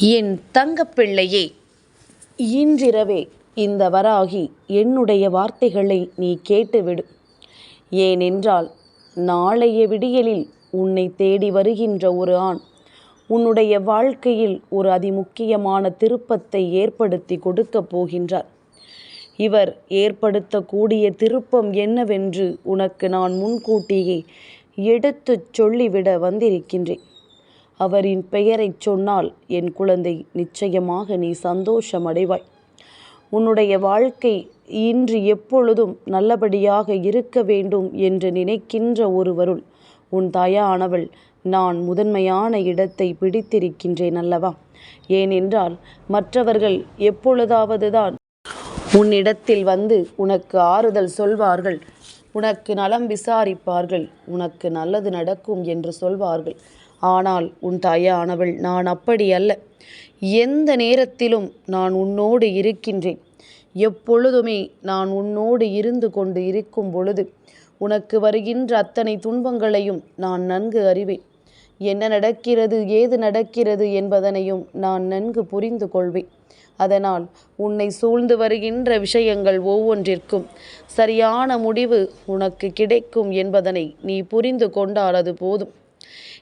என் தங்கப்பிள்ளையே இன்றிரவே இந்த வராகி என்னுடைய வார்த்தைகளை நீ கேட்டுவிடு. ஏனென்றால் நாளைய விடியலில் உன்னை தேடி வருகின்ற ஒரு ஆண் உன்னுடைய வாழ்க்கையில் ஒரு அதிமுக்கியமான திருப்பத்தை ஏற்படுத்தி கொடுக்கப் போகின்றார். இவர் ஏற்படுத்தக்கூடிய திருப்பம் என்னவென்று உனக்கு நான் முன்கூட்டியே எடுத்துச் சொல்லிவிட வந்திருக்கின்றேன். அவரின் பெயரைச் சொன்னால் என் குழந்தை நிச்சயமாக நீ சந்தோஷமடைவாய். உன்னுடைய வாழ்க்கை இன்று எப்பொழுதும் நல்லபடியாக இருக்க வேண்டும் என்று நினைக்கின்ற ஒருவருள் உன் தாயானவள் நான் முதன்மையான இடத்தை பிடித்திருக்கின்றேன் அல்லவா? ஏனென்றால் மற்றவர்கள் எப்பொழுதாவது தான் உன்னிடத்தில் வந்து உனக்கு ஆறுதல் சொல்வார்கள் உனக்கு நலம் விசாரிப்பார்கள் உனக்கு நல்லது நடக்கும் என்று சொல்வார்கள். ஆனால் உன் தாயானவள் நான் அப்படி அல்ல. எந்த நேரத்திலும் நான் உன்னோடு இருக்கின்றேன். எப்பொழுதுமே நான் உன்னோடு இருந்து கொண்டு இருக்கும் பொழுது உனக்கு வருகின்ற அத்தனை துன்பங்களையும் நான் நன்கு அறிவேன். என்ன நடக்கிறது ஏது நடக்கிறது என்பதனையும் நான் நன்கு புரிந்து கொள்வேன். அதனால் உன்னை சூழ்ந்து வருகின்ற விஷயங்கள் ஒவ்வொன்றிற்கும் சரியான முடிவு உனக்கு கிடைக்கும் என்பதனை நீ புரிந்து கொண்டால் அது போதும்.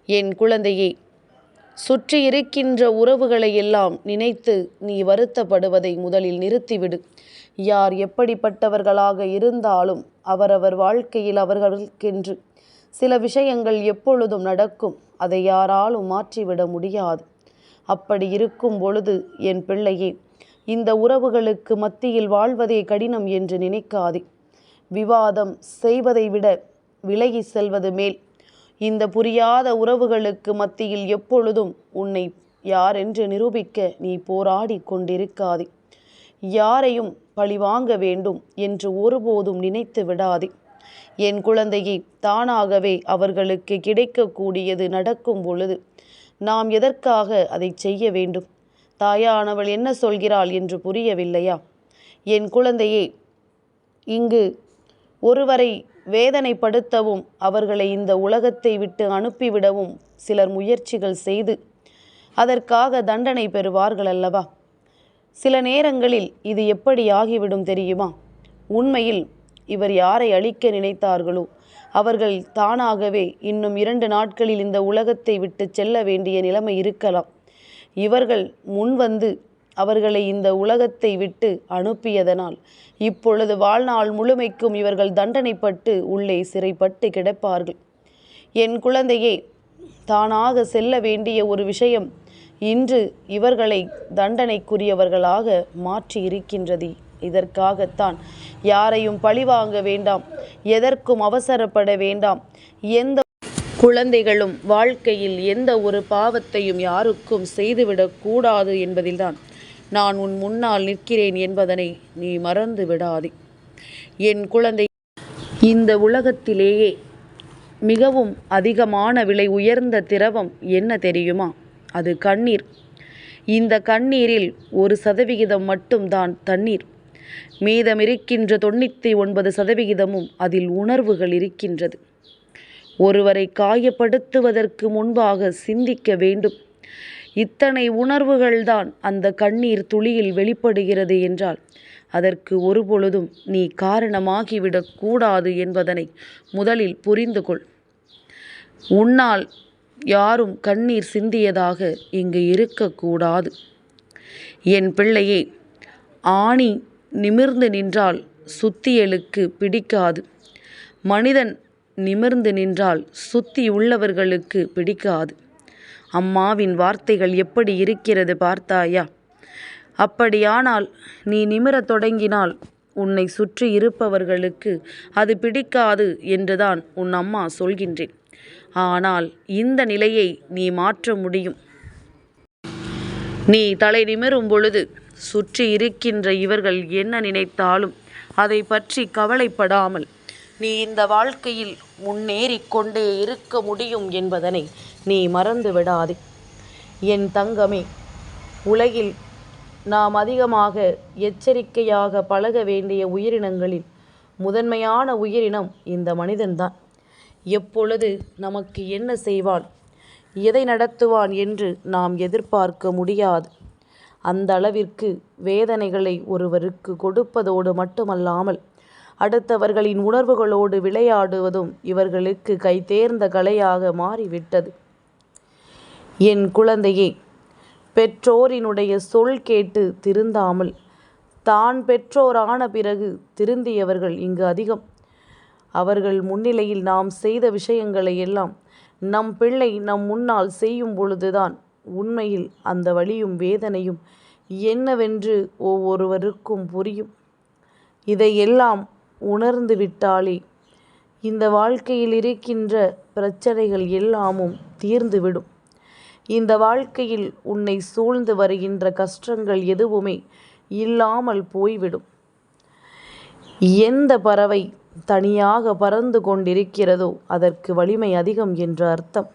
என் குழந்தையே சுற்றி இருக்கின்ற உறவுகளை எல்லாம் நினைத்து நீ வருத்தப்படுவதை முதலில் நிறுத்திவிடு. யார் எப்படிப்பட்டவர்களாக இருந்தாலும் அவரவர் வாழ்க்கையில் அவர்களுக்கென்று சில விஷயங்கள் எப்பொழுதும் நடக்கும். அதை யாராலும் மாற்றிவிட முடியாது. அப்படி இருக்கும் பொழுது என் பிள்ளையே இந்த உறவுகளுக்கு மத்தியில் வாழ்வதே கடினம் என்று நினைக்காதே. விவாதம் செய்வதை விட விலகி செல்வது மேல் இந்த புரியாத உறவுகளுக்கு மத்தியில் எப்பொழுதும் உன்னை யாரென்று நிரூபிக்க நீ போராடி கொண்டிருக்காதே. யாரையும் பழிவாங்க வேண்டும் என்று ஒருபோதும் நினைத்து விடாதே. என் குழந்தையை தானாகவே அவர்களுக்கு கிடைக்கக்கூடியது நடக்கும் பொழுது நாம் எதற்காக அதை செய்ய வேண்டும்? தாயானவள் என்ன சொல்கிறாள் என்று புரியவில்லையா? என் குழந்தையே இங்கு ஒருவரை வேதனைப்படுத்தவும் அவர்களை இந்த உலகத்தை விட்டு அனுப்பிவிடவும் சிலர் முயற்சிகள் செய்து அதற்காக தண்டனை பெறுவார்கள் அல்லவா? சில நேரங்களில் இது எப்படி ஆகிவிடும் தெரியுமா? உண்மையில் இவர் யாரை அழிக்க நினைத்தார்களோ அவர்கள் தானாகவே இன்னும் இரண்டு நாட்களில் இந்த உலகத்தை விட்டு செல்ல வேண்டிய நிலைமை இருக்கலாம். இவர்கள் முன்வந்து அவர்களை இந்த உலகத்தை விட்டு அனுப்பியதனால் இப்பொழுது வாழ்நாள் முழுமைக்கும் இவர்கள் தண்டனைப்பட்டு உள்ளே சிறைப்பட்டு கிடப்பார்கள். என் குழந்தையே தானாக செல்ல வேண்டிய ஒரு விஷயம் இன்று இவர்களை தண்டனைக்குரியவர்களாக மாற்றி இருக்கின்றது இதற்காகத்தான் யாரையும் பழிவாங்க வேண்டாம் எதற்கும் அவசரப்பட வேண்டாம். எந்த குழந்தைகளும் வாழ்க்கையில் எந்த ஒரு பாவத்தையும் யாருக்கும் செய்துவிடக்கூடாது என்பதில்தான் நான் உன் முன்னால் நிற்கிறேன் என்பதனை நீ மறந்து விடாதே. என் குழந்தை இந்த உலகத்திலேயே மிகவும் அதிகமான விலை உயர்ந்த திரவம் என்ன தெரியுமா? அது கண்ணீர். இந்த கண்ணீரில் ஒரு சதவிகிதம் மட்டும்தான் தண்ணீர். மீதம் இருக்கின்ற தொண்ணூற்றி ஒன்பது சதவிகிதமும் அதில் உணர்வுகள் இருக்கின்றது. ஒருவரை காயப்படுத்துவதற்கு முன்பாக சிந்திக்க வேண்டும். இத்தனை உணர்வுகள்தான் அந்த கண்ணீர் துளியில் வெளிப்படுகிறது என்றால் அதற்கு ஒருபொழுதும் நீ காரணமாகிவிடக் கூடாது என்பதனை முதலில் புரிந்து கொள். உன்னால் யாரும் கண்ணீர் சிந்தியதாக இங்கு இருக்கக்கூடாது என் பிள்ளையே ஆணி நிமிர்ந்து நின்றால் சுத்தியலுக்கு பிடிக்காது. மனிதன் நிமிர்ந்து நின்றால் சுத்தி உள்ளவர்களுக்கு பிடிக்காது. அம்மாவின் வார்த்தைகள் எப்படி இருக்கிறது பார்த்தாயா? அப்படியானால் நீ நிமிரத் தொடங்கினால் உன்னை சுற்றி இருப்பவர்களுக்கு அது பிடிக்காது என்றுதான் உன் அம்மா சொல்கின்றேன். ஆனால் இந்த நிலையை நீ மாற்ற முடியும். நீ தலை நிமிரும் பொழுது சுற்றி இருக்கின்ற இவர்கள் என்ன நினைத்தாலும் அதை பற்றி கவலைப்படாமல் நீ இந்த வாழ்க்கையில் முன்னேறி கொண்டே இருக்க முடியும் என்பதனை நீ மறந்து விடாதே. என் தங்கமே உலகில் நாம் அதிகமாக எச்சரிக்கையாக பழக வேண்டிய உயிரினங்களில் முதன்மையான உயிரினம் இந்த மனிதன்தான். எப்பொழுது நமக்கு என்ன செய்வான்? எதை நடத்துவான் என்று நாம் எதிர்பார்க்க முடியாது. அந்த அளவிற்கு வேதனைகளை ஒருவருக்கு கொடுப்பதோடு மட்டுமல்லாமல் அடுத்தவர்களின் உணர்வுகளோடு விளையாடுவதும் இவர்களுக்கு கைதேர்ந்த கலையாக மாறிவிட்டது. என் குழந்தையே பெற்றோரினுடைய சொல் கேட்டு திருந்தாமல் தான் பெற்றோரான பிறகு திருந்தியவர்கள் இங்கு அதிகம். அவர்கள் முன்னிலையில் நாம் செய்த விஷயங்களை எல்லாம் நம் பிள்ளை நம் முன்னால் செய்யும் பொழுதுதான் உண்மையில் அந்த வழியும் வேதனையும் என்னவென்று ஒவ்வொருவருக்கும் புரியும். இதையெல்லாம் உணர்ந்து விட்டாலே இந்த வாழ்க்கையில் இருக்கின்ற பிரச்சனைகள் எல்லாமும் தீர்ந்துவிடும். இந்த வாழ்க்கையில் உன்னை சூழ்ந்து வருகின்ற கஷ்டங்கள் எதுவுமே இல்லாமல் போய்விடும். எந்த பறவை தனியாக பறந்து கொண்டிருக்கிறதோ அதற்கு வலிமை அதிகம் என்ற அர்த்தம்.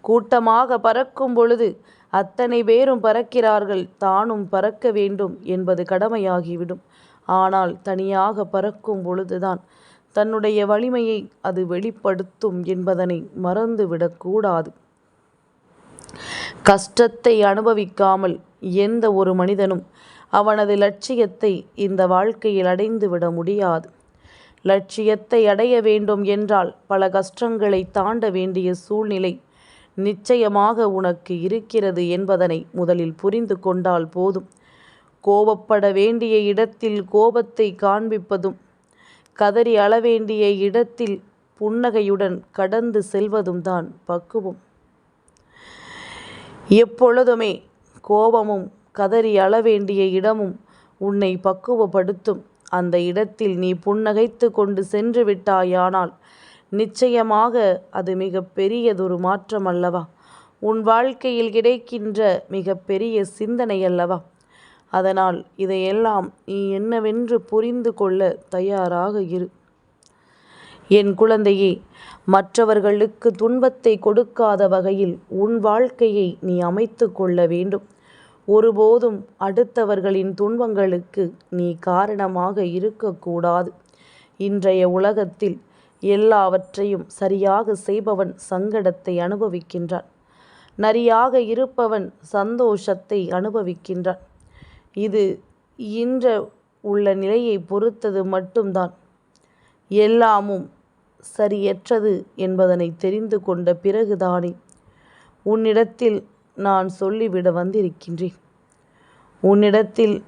கூட்டமாக பறக்கும் பொழுது அத்தனை பேரும் பறக்கிறார்கள் தானும் பறக்க வேண்டும் என்பது கடமையாகிவிடும். ஆனால் தனியாக பறக்கும் பொழுதுதான் தன்னுடைய வலிமையை அது வெளிப்படுத்தும் என்பதனை மறந்துவிடக்கூடாது கஷ்டத்தை அனுபவிக்காமல் எந்த ஒரு மனிதனும் அவனது லட்சியத்தை இந்த வாழ்க்கையில் அடைந்துவிட முடியாது. லட்சியத்தை அடைய வேண்டும் என்றால் பல கஷ்டங்களை தாண்ட வேண்டிய சூழ்நிலை நிச்சயமாக உனக்கு இருக்கிறது என்பதனை முதலில் புரிந்து கொண்டால் போதும். கோபப்பட வேண்டிய இடத்தில் கோபத்தை காண்பிப்பதும் கதறி அளவேண்டிய இடத்தில் புன்னகையுடன் கடந்து செல்வதும் தான் பக்குவம். எப்பொழுதுமே கோபமும் கதறி அளவேண்டிய இடமும் உன்னை பக்குவப்படுத்தும். அந்த இடத்தில் நீ புன்னகைத்து கொண்டு சென்று விட்டாயானால் நிச்சயமாக அது மிக பெரியதொரு மாற்றம் அல்லவா உன் வாழ்க்கையில் கிடைக்கின்ற மிக பெரிய சிந்தனை அல்லவா அதனால் இதையெல்லாம் நீ என்னவென்று புரிந்து கொள்ள தயாராக இரு. என் குழந்தையே மற்றவர்களுக்கு துன்பத்தை கொடுக்காத வகையில் உன் வாழ்க்கையை நீ அமைத்து கொள்ள வேண்டும். ஒருபோதும் அடுத்தவர்களின் துன்பங்களுக்கு நீ காரணமாக இருக்கக்கூடாது இன்றைய உலகத்தில் எல்லாவற்றையும் சரியாக செய்பவன் சங்கடத்தை அனுபவிக்கின்றான். நரியாக இருப்பவன் சந்தோஷத்தை அனுபவிக்கின்றான். இது இன்ற உள்ள நிலையை பொறுத்தது மட்டும்தான். எல்லாமும் சரியற்றது என்பதனை தெரிந்து கொண்ட பிறகுதானே உன்னிடத்தில் நான் சொல்லிவிட வந்திருக்கின்றேன். உன்னிடத்தில்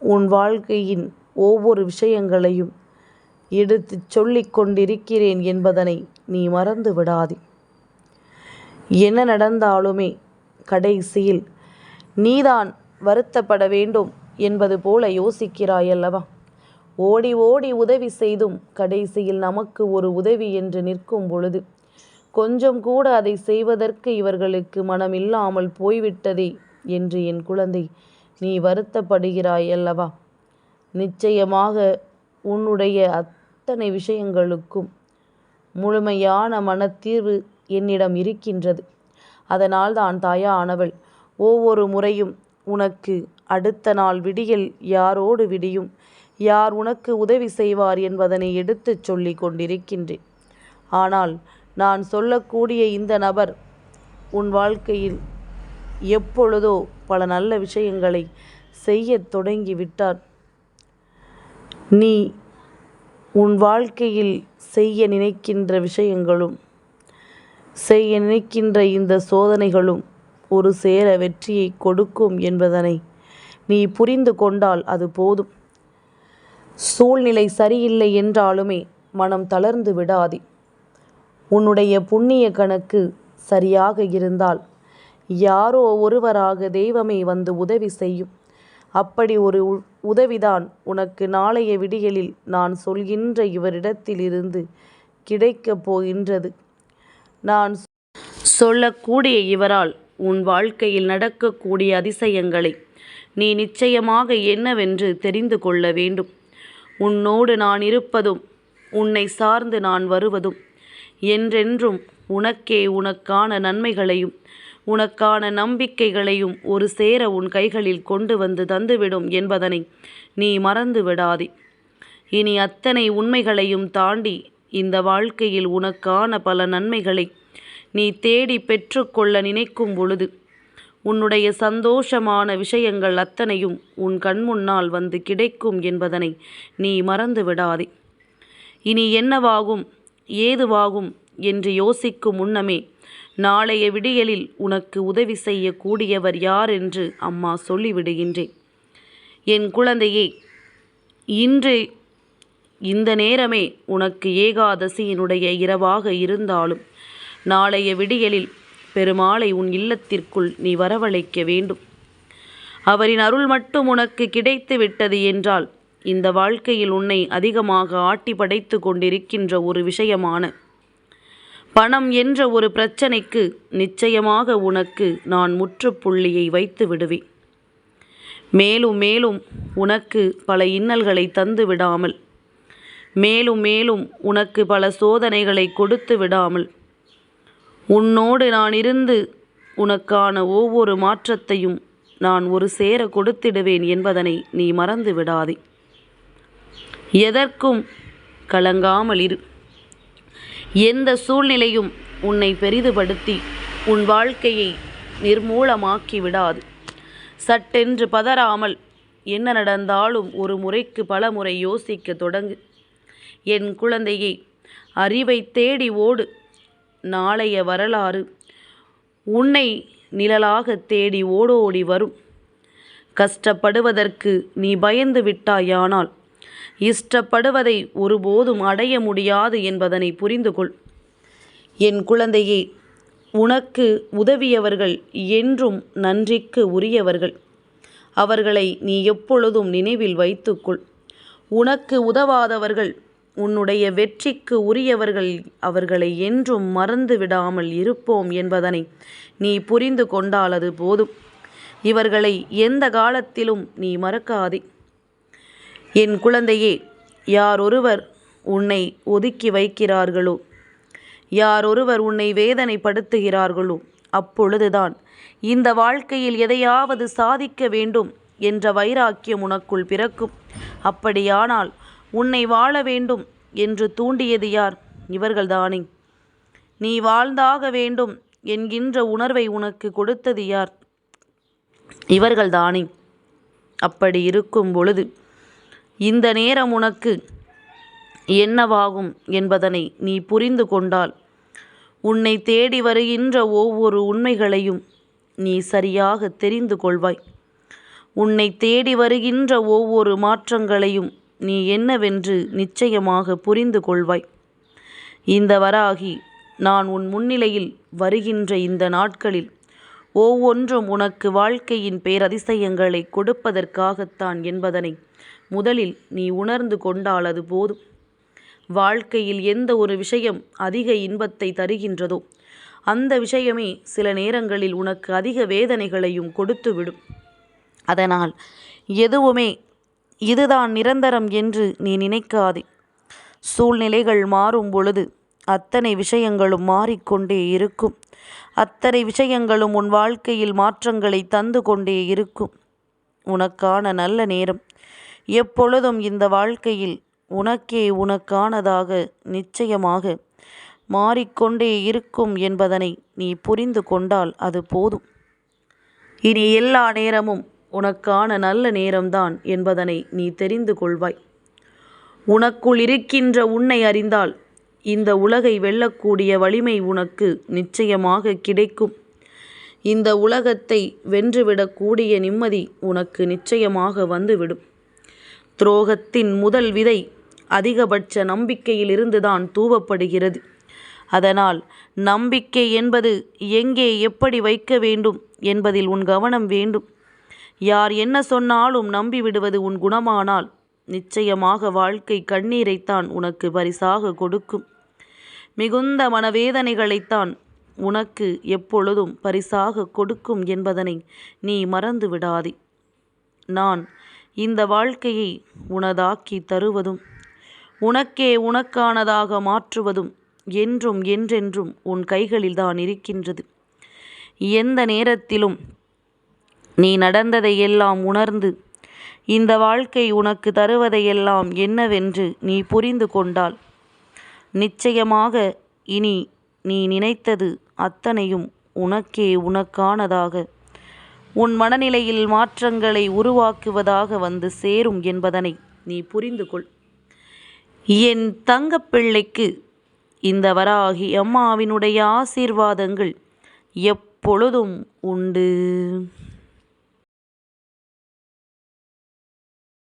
உன் வாழ்க்கையின் ஒவ்வொரு விஷயங்களையும் எடுத்துச் சொல்லிக் கொண்டிருக்கிறேன் என்பதனை நீ மறந்து விடாதே. என்ன நடந்தாலுமே கடைசியில் நீதான் வருத்தப்பட வேண்டும் என்பது போல யோசிக்கிறாயல்லவா? ஓடி ஓடி உதவி செய்தும் கடைசியில் நமக்கு ஒரு உதவி என்று நிற்கும் பொழுது கொஞ்சம் கூட அதை செய்வதற்கு இவர்களுக்கு மனமில்லாமல் போய்விட்டதே என்று என் குழந்தை நீ வருத்தப்படுகிறாய் அல்லவா? நிச்சயமாக உன்னுடைய அத்தனை விஷயங்களுக்கும் முழுமையான மனத்தீர்வு என்னிடம் இருக்கின்றது. அதனால் தான் தாயானவள் ஒவ்வொரு முறையும் உனக்கு அடுத்த நாள் விடியல் யாரோடு விடியும்? யார் உனக்கு உதவி செய்வார் என்பதனை எடுத்துச் சொல்லி கொண்டிருக்கின்றேன். ஆனால் நான் சொல்லக்கூடிய இந்த நபர் உன் வாழ்க்கையில் எப்பொழுதோ பல நல்ல விஷயங்களை செய்ய தொடங்கி விட்டார் நீ உன் வாழ்க்கையில் செய்ய நினைக்கின்ற விஷயங்களும் செய்ய நினைக்கின்ற இந்த சோதனைகளும் ஒரு சேர வெற்றியை கொடுக்கும் என்பதனை நீ புரிந்து கொண்டால் அது போதும். சூழ்நிலை சரியில்லை என்றாலுமே மனம் தளர்ந்து விடாதே. உன்னுடைய புண்ணிய கணக்கு சரியாக இருந்தால் யாரோ ஒருவராக தெய்வமே வந்து உதவி செய்யும். அப்படி ஒரு உதவிதான் உனக்கு நாளைய விடியலில் நான் சொல்கின்ற இவரிடத்திலிருந்து கிடைக்கப் போகின்றது. நான் சொல்லக்கூடிய இவரால் உன் வாழ்க்கையில் நடக்கக்கூடிய அதிசயங்களை நீ நிச்சயமாக என்னவென்று தெரிந்து கொள்ள வேண்டும். உன்னோடு நான் இருப்பதும் உன்னை சார்ந்து நான் வருவதும். என்றென்றும் உனக்கே உனக்கான நன்மைகளையும் உனக்கான நம்பிக்கைகளையும் ஒரு சேர உன் கைகளில் கொண்டு வந்து தந்துவிடும் என்பதனை நீ மறந்து விடாதே. இனி அத்தனை உண்மைகளையும் தாண்டி இந்த வாழ்க்கையில் உனக்கான பல நன்மைகளை நீ தேடி பெற்றுக்கொள்ள நினைக்கும் பொழுது உன்னுடைய சந்தோஷமான விஷயங்கள் அத்தனையும் உன் கண்முன்னால் வந்து கிடைக்கும் என்பதனை நீ மறந்து விடாதே இனி என்னவாகும் ஏதுவாகும் என்று யோசிக்கும் முன்னமே நாளைய விடியலில் உனக்கு உதவி செய்யக்கூடியவர் யார் என்று அம்மா சொல்லிவிடுகின்றேன். என் குழந்தையே இன்று இந்த நேரமே உனக்கு ஏகாதசியினுடைய இரவாக இருந்தாலும் நாளைய விடியலில் பெருமாளை உன் இல்லத்திற்குள் நீ வரவழைக்க வேண்டும். அவரின் அருள் மட்டும் உனக்கு கிடைத்து விட்டது என்றால் இந்த வாழ்க்கையில் உன்னை அதிகமாக ஆட்டி படைத்து கொண்டிருக்கின்ற ஒரு விஷயமான பணம் என்ற ஒரு பிரச்சனைக்கு நிச்சயமாக உனக்கு நான் முற்றுப்புள்ளியை வைத்து விடுவேன். மேலும் மேலும் உனக்கு பல இன்னல்களை தந்து விடாமல் மேலும் மேலும் உனக்கு பல சோதனைகளை கொடுத்து விடாமல் உன்னோடு நான் இருந்து உனக்கான ஒவ்வொரு மாற்றத்தையும் நான் ஒரு சேர கொடுத்திடுவேன் என்பதனை நீ மறந்து விடாதே. எதற்கும் கலங்காமல் இரு. எந்த சூழ்நிலையும் உன்னை பெரிதுபடுத்தி உன் வாழ்க்கையை நிர்மூலமாக்கி விடாது. சட்டென்று பதறாமல் என்ன நடந்தாலும் ஒரு முறைக்கு பல முறை யோசிக்க தொடங்கு. என் குழந்தையை அறிவை தேடி ஓடு. நாளைய வரலாறு. உன்னை நிழலாக தேடி ஓடோடி வரும். கஷ்டப்படுவதற்கு நீ பயந்து விட்டாயானால் இஷ்டப்படுவதை ஒருபோதும் அடைய முடியாது என்பதனை புரிந்து கொள் என் குழந்தையே உனக்கு உதவியவர்கள் என்றும் நன்றிக்கு உரியவர்கள். அவர்களை நீ எப்பொழுதும் நினைவில் வைத்துக்கொள். உனக்கு உதவாதவர்கள் உன்னுடைய வெற்றிக்கு உரியவர்கள் அவர்களை என்றும் மறந்து விடாமல் இருப்போம் என்பதனை நீ புரிந்து கொண்டால் அது போதும். இவர்களை எந்த காலத்திலும் நீ மறக்காதே. என் குழந்தையே யாரொருவர் உன்னை ஒதுக்கி வைக்கிறார்களோ யாரொருவர் உன்னை வேதனைப்படுத்துகிறார்களோ அப்பொழுதுதான் இந்த வாழ்க்கையில் எதையாவது சாதிக்க வேண்டும் என்ற வைராக்கியம் உனக்குள் பிறக்கும். அப்படியானால் உன்னை வாழ வேண்டும் என்று தூண்டியது யார்? இவர்கள்தானே. நீ வாழ்ந்தாக வேண்டும் என்கின்ற உணர்வை உனக்கு கொடுத்தது யார்? இவர்கள்தானே. அப்படி இருக்கும் பொழுது இந்த நேரம் உனக்கு என்னவாகும் என்பதனை நீ புரிந்து கொண்டால் உன்னை தேடி வருகின்ற ஒவ்வொரு உண்மைகளையும் நீ சரியாக தெரிந்து கொள்வாய். உன்னை தேடி வருகின்ற ஒவ்வொரு மாற்றங்களையும் நீ என்னவென்று நிச்சயமாக புரிந்து கொள்வாய். இந்த வராகி நான் உன் முன்னிலையில் வருகின்ற இந்த நாட்களில் ஒவ்வொன்றும் உனக்கு வாழ்க்கையின் பேரதிசயங்களை கொடுப்பதற்காகத்தான் என்பதனை முதலில் நீ உணர்ந்து கொண்டால் அது போதும். வாழ்க்கையில் எந்த ஒரு விஷயம் அதிக இன்பத்தை தருகின்றதோ அந்த விஷயமே சில நேரங்களில் உனக்கு அதிக வேதனைகளையும் கொடுத்துவிடும். அதனால் எதுவுமே இதுதான் நிரந்தரம் என்று நீ நினைக்காதே. சூழ்நிலைகள் மாறும் பொழுது அத்தனை விஷயங்களும் மாறிக்கொண்டே இருக்கும். அத்தனை விஷயங்களும் உன் வாழ்க்கையில் மாற்றங்களை தந்து கொண்டே இருக்கும். உனக்கான நல்ல நேரம். எப்பொழுதும் இந்த வாழ்க்கையில் உனக்கே உனக்கானதாக நிச்சயமாக மாறிக்கொண்டே இருக்கும் என்பதனை நீ புரிந்து கொண்டால் அது போதும். இனி எல்லா நேரமும் உனக்கான நல்ல நேரம்தான் என்பதனை நீ தெரிந்து கொள்வாய். உனக்குள் இருக்கின்ற உன்னை அறிந்தால் இந்த உலகை வெல்லக்கூடிய வலிமை உனக்கு நிச்சயமாக கிடைக்கும். இந்த உலகத்தை வென்றுவிடக்கூடிய நிம்மதி உனக்கு நிச்சயமாக வந்துவிடும். துரோகத்தின் முதல் விதை அதிகபட்ச நம்பிக்கையிலிருந்துதான் தூவப்படுகிறது. அதனால் நம்பிக்கை என்பது எங்கே எப்படி வைக்க வேண்டும் என்பதில் உன் கவனம் வேண்டும். யார் என்ன சொன்னாலும் நம்பிவிடுவது உன் குணமானால் நிச்சயமாக வாழ்க்கை கண்ணீரைத்தான் உனக்கு பரிசாக கொடுக்கும். மிகுந்த மனவேதனைகளைத்தான் உனக்கு எப்பொழுதும் பரிசாக கொடுக்கும் என்பதனை நீ மறந்து விடாதே நான் இந்த வாழ்க்கையை உனதாக்கி தருவதும் உனக்கே உனக்கானதாக மாற்றுவதும் என்றும் என்றென்றும் உன் கைகளில்தான் இருக்கின்றது. எந்த நேரத்திலும் நீ நடந்ததையெல்லாம் உணர்ந்து இந்த வாழ்க்கை உனக்கு தருவதையெல்லாம் என்னவென்று நீ புரிந்து கொண்டால் நிச்சயமாக இனி நீ நினைத்தது அத்தனையும் உனக்கே உனக்கானதாக. உன் மனநிலையில் மாற்றங்களை உருவாக்குவதாக வந்து சேரும் என்பதனை நீ புரிந்து கொள். என் தங்கப்பிள்ளைக்கு இந்த வராகி அம்மாவினுடைய ஆசீர்வாதங்கள் எப்பொழுதும் உண்டு.